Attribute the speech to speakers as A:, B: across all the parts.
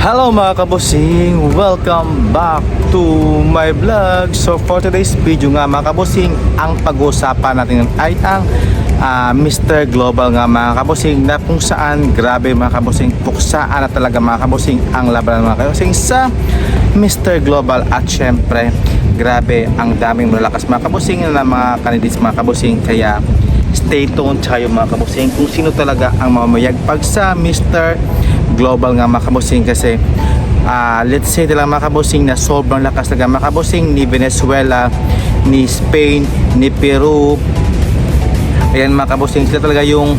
A: Hello mga kabusing! Welcome back to my vlog! So for today's video nga mga kabusing, ang pag-uusapan natin ay ang ah, Mr. Global nga mga kabusing na kung saan grabe mga kabusing puksaan na talaga mga kabusing ang laban mga kabusing sa Mr. Global at syempre grabe ang daming malalakas mga kabusing na mga candidates mga kabusing kaya stay tuned tayo mga kabusing kung sino talaga ang mamayagpag sa Mr. Global nga mga kabusing kasi ah, let's say talaga mga kabusing na sobrang lakas talaga mga ni Venezuela, ni Spain, ni Peru. Ayan mga sila talaga yung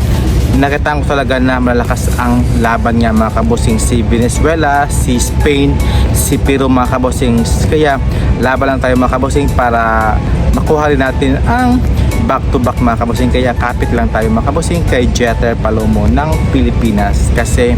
A: nakita ko talaga na malakas ang laban nga mga kabusing si Venezuela, si Spain, si Peru mga kabusing kaya laban lang tayo mga kabusing para makuha rin natin ang back to back mga kabusing. Kaya kapit lang tayo mga kabusing kay Jeter Palomo ng Pilipinas. Kasi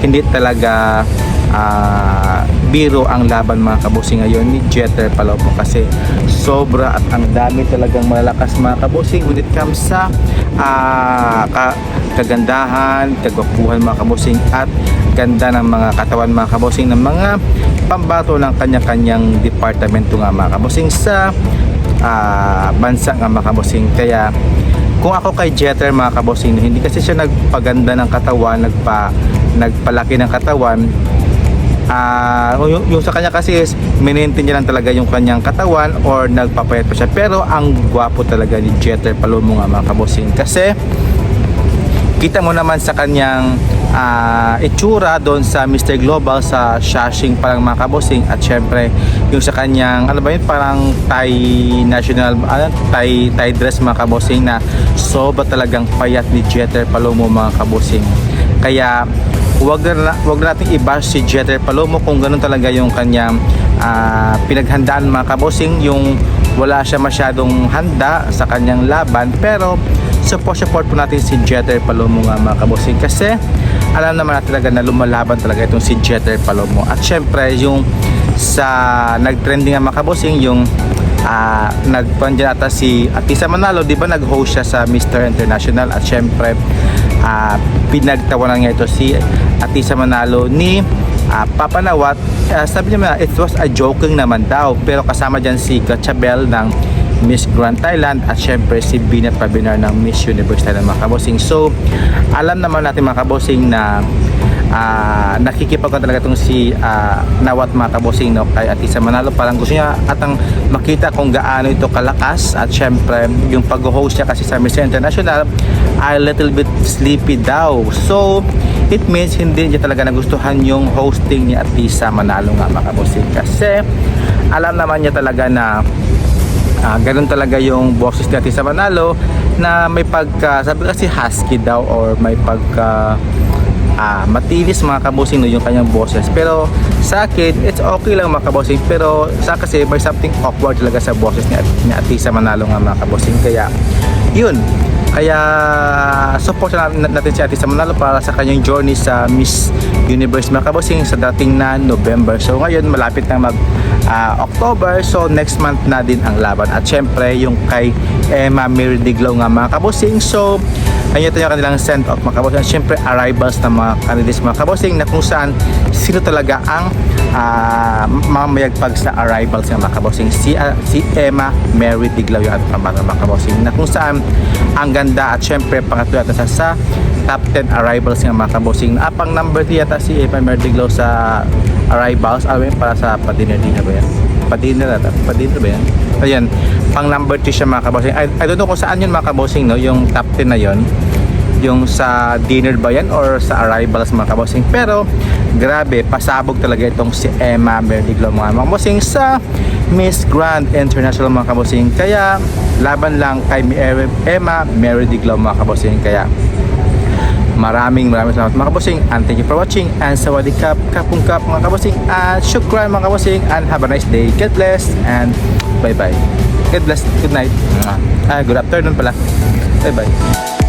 A: hindi talaga ah, biro ang laban mga kabusing ngayon ni Jeter Palomo. Kasi sobra at ang dami talagang malalakas mga kabusing when it comes sa ah, ka- kagandahan, kagwapuhan mga kabusing at ganda ng mga katawan mga kabusing ng mga pambato ng kanya-kanyang departamento nga mga kabusing sa ah, bansa nga mga kabusing kaya kung ako kay Jeter mga kabosing hindi kasi siya nagpaganda ng katawan nagpa nagpalaki ng katawan. Ah yung, yung sa kanya kasi is minentin niya lang talaga yung kanyang katawan or nagpapayat pa siya. Pero ang gwapo talaga ni Jeter Palomo nga mga kabosing. Kasi kita mo naman sa kanyang ah, itsura doon sa Mr. Global sa Shashing parang mga kabosing at syempre yung sa kanyang ano ba yun parang Thai national ano, Thai, Thai dress mga kabosing na sobra talagang payat ni Jeter Palomo mga kabosing kaya wag na, wag na natin i-bash si Jeter Palomo kung ganun talaga yung kanyang ah, pinaghandaan mga kabosing yung wala siya masyadong handa sa kanyang laban pero support support po natin si Jeter Palomo nga mga kabosing kasi alam naman natin talaga na lumalaban talaga itong si Jeter Palomo. At syempre yung sa nagtrending nga mga kabosing yung uh, nagpandiyan ata si Atisa Manalo di ba nag-host siya sa Mr. International? At syempre ah, pinagtawanan nga ito si Atisa Manalo ni ah, Papa Nawat. Ah, sabi niya it was a joking naman daw. Pero kasama dyan si Gatchabel ng Miss Grand Thailand at syempre si Binat Pabinar ng Miss Universe Thailand mga kabosing so alam naman natin mga kabosing na ah nakikipag talaga itong si ah, Nawat mga kabosing no, kay Atisa Manalo parang gusto niya at ang makita kung gaano ito kalakas at syempre yung pag-host niya kasi sa Miss International a little bit sleepy daw. So it means hindi niya talaga nagustuhan yung hosting ni Atisa Manalo nga mga kabosing kasi alam naman niya talaga na Ah, ganun talaga yung boses natin sa Manalo na may pagka sabi kasi husky daw or may pagka ah, matilis mga kabosing no, yung kanyang boses. Pero sa akin it's okay lang mga kabosing pero sa kasi may something awkward talaga sa boses ni, ni Ate sa Manalo nga mga kabosing kaya yun kaya support na natin si Ate sa Manalo para sa kanyang journey sa Miss Universe mga sa dating na November. So ngayon malapit na mag ah, October. So next month na din ang laban. At syempre yung kay Emma Mirdiglaw nga mga so ayun ito yung kanilang send off mga kabosing syempre arrivals ng mga candidates mga kabosing na kung saan sino talaga ang ah, mamayagpag sa arrivals ng mga kabosing si, ah, si Emma Mary Diglaw yung ating pambangan mga kabosing na kung saan ang ganda at syempre pangatlo yata sa, sa top 10 arrivals ng mga kabosing apang number 3 yata si Emma Mary Diglaw sa arrivals. Alam para sa pa-dinner dinner ba yan pa-dinner ata pa-dinner ba yan? Ayan. Pang number 3 siya mga kabosing I, I don't know kung saan yun mga kabosing no? Yung top 10 na yon yung sa dinner ba yan or sa arrivals mga kabosing pero grabe pasabog talaga itong si Emma Merdiglo mga kabosing sa Miss Grand International mga kabosing kaya laban lang kay Emma Merdiglo mga kabosing kaya Maraming maraming salamat mga kabosing and thank you for watching and sawadee kap kapung kap mga kabosing at syukran mga kabosing and have a nice day. God bless and bye bye God bless good night. Ah good afternoon pala. Bye bye